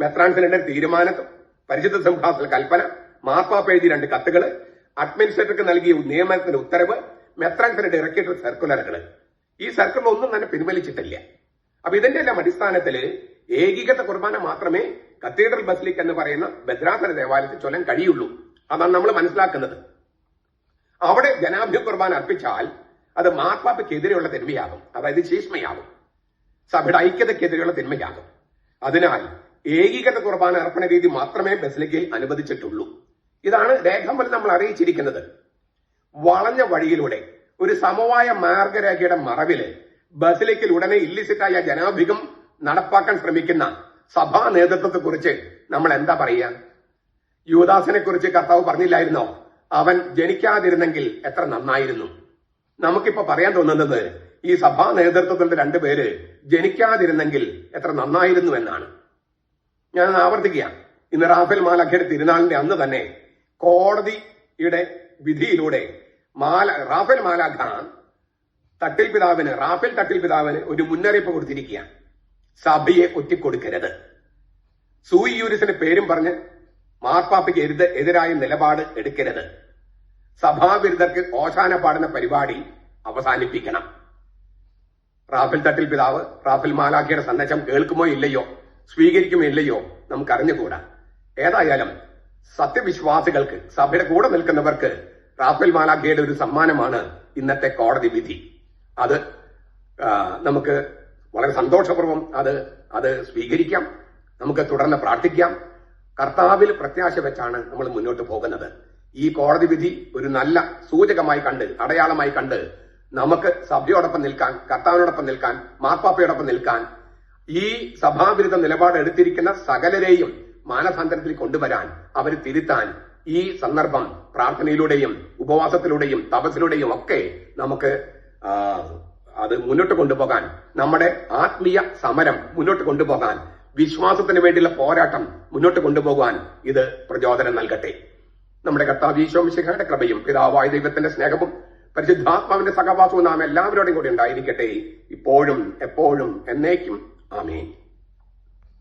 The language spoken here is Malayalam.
മെത്രാൻസിന്റെ തീരുമാനം പരിശുദ്ധ സിംഹാസന കൽപ്പന മാർപ്പാപ്പ എഴുതി രണ്ട് കത്തുകൾ അഡ്മിനിസ്ട്രേറ്റർക്ക് നൽകിയ നിയമനത്തിന്റെ ഉത്തരവ് മെത്രാൻസിന്റെ ഇറക്കിയിട്ട് സർക്കുലറുകൾ ഈ സർക്കുലർ ഒന്നും തന്നെ പിൻവലിച്ചിട്ടില്ല. അപ്പൊ ഇതിന്റെ എല്ലാം അടിസ്ഥാനത്തിൽ ഏകീകൃത കുർബാന മാത്രമേ കത്തീഡ്രൽ ബസിലിക് എന്ന് പറയുന്ന ഭദ്രാസന ദേവാലയത്തിൽ ചൊല്ലാൻ കഴിയുള്ളൂ. അതാണ് നമ്മൾ മനസ്സിലാക്കുന്നത്. അവിടെ ജനാഭ്യ കുർബാന അർപ്പിച്ചാൽ അത് മാർപ്പാപ്പയ്ക്കെതിരെയുള്ള തിന്മയാകും. അതായത് ശീഷ്മയാകും. സഭയുടെ ഐക്യതയ്ക്കെതിരെയുള്ള തിന്മയാകും. അതിനാൽ ഏകീകൃത കുർബാന അർപ്പണ രീതി മാത്രമേ ബസലിക്കയിൽ അനുവദിച്ചിട്ടുള്ളൂ. ഇതാണ് രേഖാമൂലം നമ്മൾ അറിയിച്ചിരിക്കുന്നത്. വളഞ്ഞ വഴിയിലൂടെ ഒരു സമവായ മാർഗരേഖയുടെ മറവിൽ ബസലിക്കൽ ഉടനെ ഇല്ലിസിറ്റായ ജനാഭികം നടപ്പാക്കാൻ ശ്രമിക്കുന്ന സഭാ നേതൃത്വത്തെ കുറിച്ച് നമ്മൾ എന്താ പറയുക? യുവദാസിനെ കുറിച്ച് കർത്താവ് പറഞ്ഞില്ലായിരുന്നോ? അവൻ ജനിക്കാതിരുന്നെങ്കിൽ എത്ര നന്നായിരുന്നു. നമുക്കിപ്പോ പറയാൻ തോന്നുന്നത് ഈ സഭാ നേതൃത്വത്തിന്റെ രണ്ടുപേര് ജനിക്കാതിരുന്നെങ്കിൽ എത്ര നന്നായിരുന്നു എന്നാണ്. ഞാൻ ആവർത്തിക്കുകയാണ്. ഇന്ന് റാഫേൽ മാലാഖയുടെ തിരുനാളിന്റെ അന്ന് തന്നെ കോടതിയുടെ വിധിയിലൂടെ മാല റാഫേൽ മാലാഖ തട്ടിൽ പിതാവിന് റാഫേൽ തട്ടിൽ പിതാവിന് ഒരു മുന്നറിയിപ്പ് കൊടുത്തിരിക്കുകയാണ്. സഭയെ ഒറ്റിക്കൊടുക്കരുത്. സൂയിയൂരിസിന്റെ പേരും പറഞ്ഞ് മാർപ്പാപ്പയ്ക്ക് എരുത് എതിരായ നിലപാട് എടുക്കരുത്. സഭാവിരുദ്ധർക്ക് ഓശാന പാടുന്ന പരിപാടി അവസാനിപ്പിക്കണം. റാഫേൽ തട്ടിൽ പിതാവ് റാഫേൽ മാലാഖയുടെ സന്ദേശം കേൾക്കുമോ ഇല്ലയോ? സ്വീകരിക്കുമോ ഇല്ലയോ നമുക്ക് അറിഞ്ഞുകൂടാ ഏതായാലും സത്യവിശ്വാസികൾക്ക് സഭയുടെ കൂടെ നിൽക്കുന്നവർക്ക് റാഫേൽ മാലാഖയുടെ ഒരു സമ്മാനമാണ് ഇന്നത്തെ കോടതി വിധി. അത് നമുക്ക് വളരെ സന്തോഷപൂർവം അത് അത് സ്വീകരിക്കാം നമുക്ക് തുടർന്ന് പ്രാർത്ഥിക്കാം. കർത്താവിൽ പ്രത്യാശ വെച്ചാണ് നമ്മൾ മുന്നോട്ട് പോകുന്നത്. ഈ കോടതി വിധി ഒരു നല്ല സൂചകമായി കണ്ട് അടയാളമായി കണ്ട് നമുക്ക് സഭയോടൊപ്പം നിൽക്കാൻ കർത്താവിനോടൊപ്പം നിൽക്കാൻ മാർപ്പാപ്പയോടൊപ്പം നിൽക്കാൻ ഈ സഭാവിരുദ്ധ നിലപാട് എടുത്തിരിക്കുന്ന സകലരെയും മാനസാന്തരത്തിൽ കൊണ്ടുവരാൻ അവർ തിരുത്താൻ ഈ സന്ദർഭം പ്രാർത്ഥനയിലൂടെയും ഉപവാസത്തിലൂടെയും തപസ്സിലൂടെയും ഒക്കെ നമുക്ക് അത് മുന്നോട്ട് കൊണ്ടുപോകാൻ നമ്മുടെ ആത്മീയ സമരം മുന്നോട്ട് കൊണ്ടുപോകാൻ വിശ്വാസത്തിന് വേണ്ടിയുള്ള പോരാട്ടം മുന്നോട്ട് കൊണ്ടുപോകാൻ ഇത് പ്രചോദനം നൽകട്ടെ. നമ്മുടെ കർത്താവ് ഈശോമിശിഖയുടെ കൃപയും പിതാവായ ദൈവത്തിന്റെ സ്നേഹവും പരിശുദ്ധാത്മാവിന്റെ സഹവാസവും നാം എല്ലാവരോടും കൂടി ഉണ്ടായിരിക്കട്ടെ. ഇപ്പോഴും എപ്പോഴും എന്നേക്കും Amém.